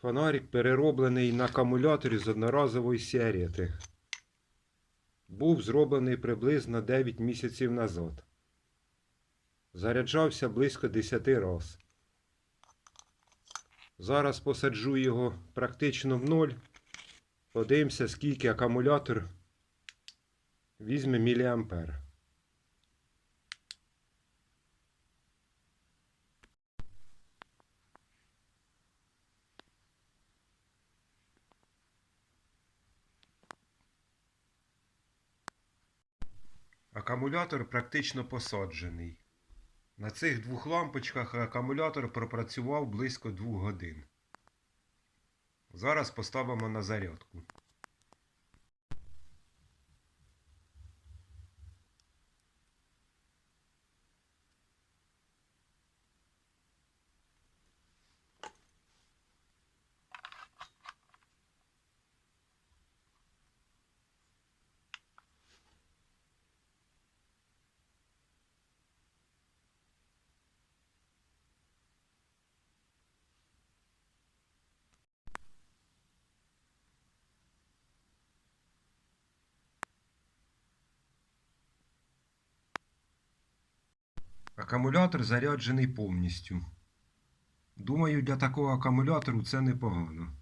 Фонарик перероблений на акумуляторі з одноразової сіарети. Був зроблений приблизно 9 місяців назад. Заряджався близько 10 раз. Зараз посаджу його практично в ноль. Подивимося, скільки акумулятор візьме міліампер. Акумулятор практично посаджений. На цих двох лампочках акумулятор пропрацював близько 2 годин. Зараз поставимо на зарядку. Акумулятор заряджений повністю. Думаю, для такого акумулятору це непогано.